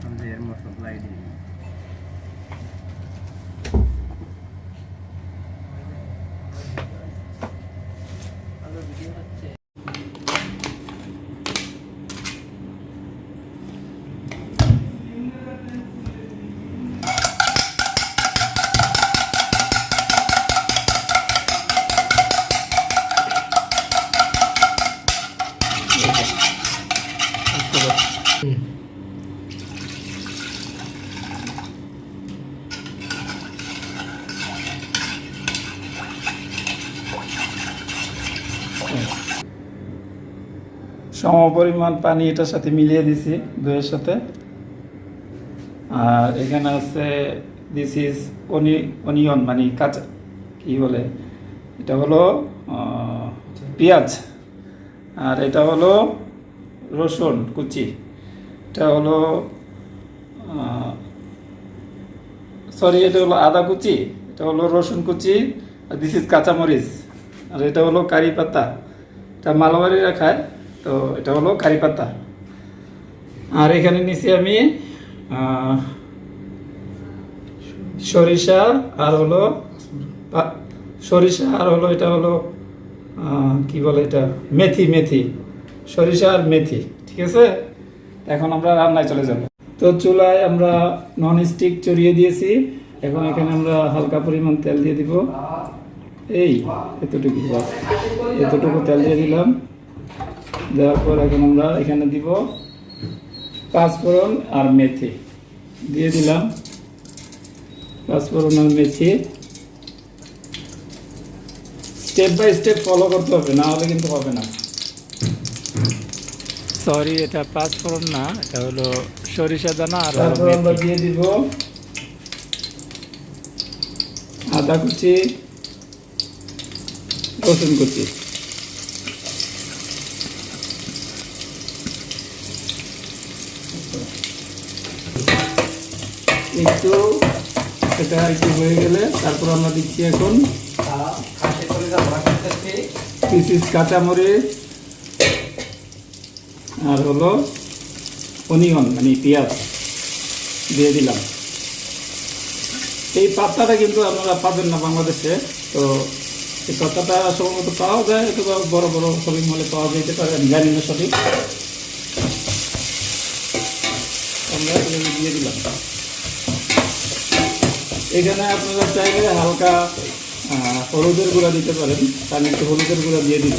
from there most of the ID. পরিমাণ পানি এটার সাথে মিলিয়ে দিছি, দইয়ের সাথে। আর এখানে আছে দিস ইজ অনি অনিয়ন মানে কাঁচা, কি বলে? এটা হলো পেঁয়াজ। আর এটা হলো রসুন কুচি। এটা হলো সরি এটা হলো আদা কুচি, এটা হলো রসুন কুচি, আর দিস ইজ কাঁচামরিচ। আর এটা হলো কারি পাতা। এটা মালবাড়িরা খায়। তো এটা হলো কারি পাতা। আর এখানে নিচে আমি সরিষা আর হলো সরিষা আর হলো এটা হলো কি বলে এটা? মেথি মেথি। সরিষা আর মেথি, ঠিক আছে? এখন আমরা রান্নায় চলে যাব। তো চুলায় আমরা নন স্টিক চড়িয়ে দিয়েছি। এখন এখানে আমরা হালকা পরিমাণ তেল দিয়ে দিব। এই, এতটুকু এতটুকু তেল দিয়ে দিলাম। দেওয়ার পর এখন আমরা এখানে দিব পাঁচফোড়ন আর মেথি। দিয়ে দিলাম পাঁচফোড়ন আর মেথি। স্টেপ বাই স্টেপ ফলো করতে হবে না হলে কিন্তু হবে না। সরি এটা পাঁচ ফোড়ন না এটা হলো সরিষা দানা আর তারপর আমরা দিয়ে দিব আদা কুচি রসুন কুচি। একটু এটা একটু হয়ে গেলে তারপর আমরা দিচ্ছি এখন পিসিস কাঁচামরিচ আর হলো অনিয়ন মানে পেঁয়াজ দিয়ে দিলাম। এই পাত্তাটা কিন্তু আপনারা পাবেন না বাংলাদেশে, তো এই পাত্তাটা সম্ভবত পাওয়া যায়, অথবা বড় বড় শপিং মলে পাওয়া যেতে পারে, আমি জানি না সঠিক। আমরা দিয়ে দিলাম। এখানে আপনারা চাইলে হালকা হলুদের গুঁড়া দিতে পারেন। আমি একটু হলুদের গুঁড়া দিয়ে দিব।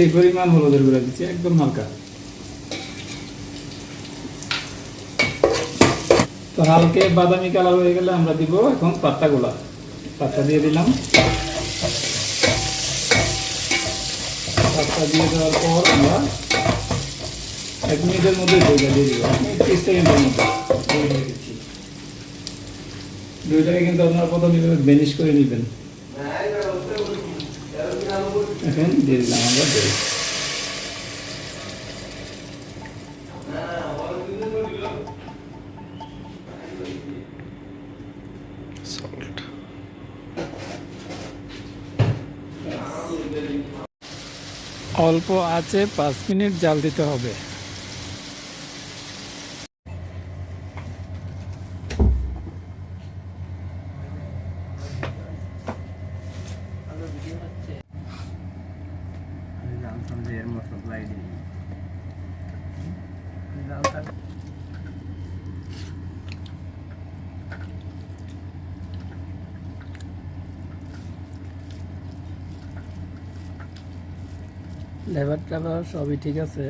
এই পরিমাণ হলুদের গুঁড়া দিচ্ছি, একদম হালকা। তো হালকে বাদামি কালার হয়ে গেলে আমরা দিব এখন পাত্তাগুলা পাত্তা দিয়ে দিলাম। পাত্তা দিয়ে দেওয়ার পর আমরা এক মিনিটের মধ্যে দইটা দিয়ে দিব। তিরিশ সেকেন্ডের মধ্যে দই দিয়ে দিচ্ছি। দইটাকে কিন্তু আপনারা প্রথমে করে নেবেন। এখন দিয়ে দিলাম আমরা দই অল্প আছে পাঁচ মিনিট জাল দিতে হবে। লেবার টেবার সবই ঠিক আছে।